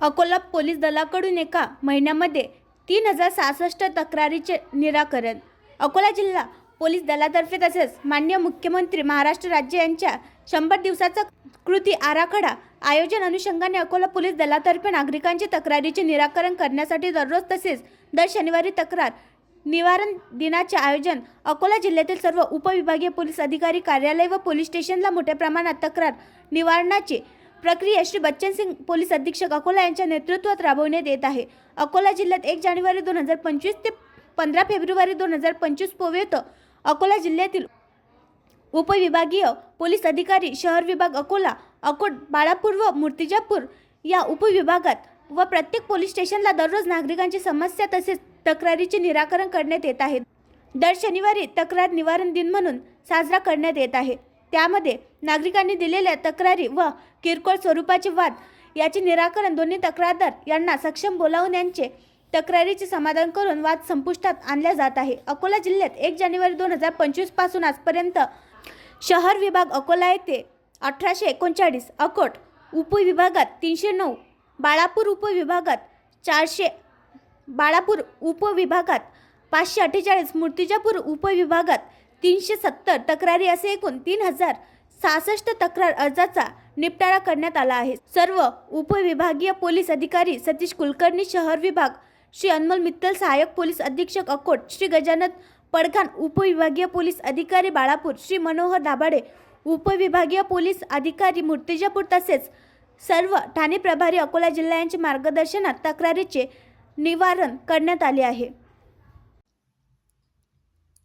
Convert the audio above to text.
Akola police दलाकडून एका महिन्यामध्ये तीन हजार सहासष्ट तक्रारीचे निराकरण. अकोला जिल्हा पोलीस दलातर्फे तसेच मान्य मुख्यमंत्री महाराष्ट्र राज्य यांच्या शंभर दिवसाचा कृती आराखडा आयोजन अनुषंगाने अकोला पोलीस दलातर्फे नागरिकांची तक्रारीचे निराकरण करण्यासाठी दररोज तसेच दर शनिवारी तक्रार निवारण दिनाचे आयोजन अकोला जिल्ह्यातील सर्व उपविभागीय पोलीस अधिकारी कार्यालय व पोलीस स्टेशनला मोठ्या प्रमाणात तक्रार निवारणाचे प्रक्रिया श्री बच्चन सिंग पोलीस अधीक्षक अकोला यांच्या नेतृत्वात राबवण्यात येत आहे. अकोला जिल्ह्यात एक जानेवारी दोन हजार पंचवीस ते पंधरा फेब्रुवारी दोन हजार पंचवीसपर्यंत अकोला जिल्ह्यातील उपविभागीय पोलीस अधिकारी शहर विभाग अकोला अकोट बाळापूर व मूर्तिजापूर या उपविभागात व प्रत्येक पोलीस स्टेशनला दररोज नागरिकांची समस्या तसेच तक्रारीचे निराकरण करण्यात येत आहे. दर शनिवारी तक्रार निवारण दिन म्हणून साजरा करण्यात येत आहे. त्यामध्ये नागरिकांनी दिलेल्या तक्रारी व किरकोळ स्वरूपाचे वाद याचे निराकरण दोन्ही तक्रारदार यांना सक्षम बोलावून यांचे तक्रारीचे समाधान करून वाद संपुष्टात आणल्या जात आहे. अकोला जिल्ह्यात एक जानेवारी दोन हजार पंचवीसपासून आजपर्यंत शहर विभाग अकोला येथे अठराशे एकोणचाळीस अकोट उपविभागात तीनशे नऊ बाळापूर उपविभागात चारशे बाळापूर उपविभागात पाचशे अठ्ठेचाळीस मूर्तिजापूर उपविभागात तीनशे सत्तर तक्रारी असे एकूण तीन हजार सहासष्ट तक्रार अर्जाचा निपटारा करण्यात आला आहे. सर्व उपविभागीय पोलीस अधिकारी सतीश कुलकर्णी शहर विभाग श्री अनमोल मित्तल सहाय्यक पोलीस अधीक्षक अकोट श्री गजानन पडघान उपविभागीय पोलीस अधिकारी बाळापूर श्री मनोहर दाभाडे उपविभागीय पोलीस अधिकारी मूर्तिजापूर तसेच सर्व ठाणे प्रभारी अकोला जिल्हा यांच्या मार्गदर्शनात तक्रारीचे निवारण करण्यात आले आहे.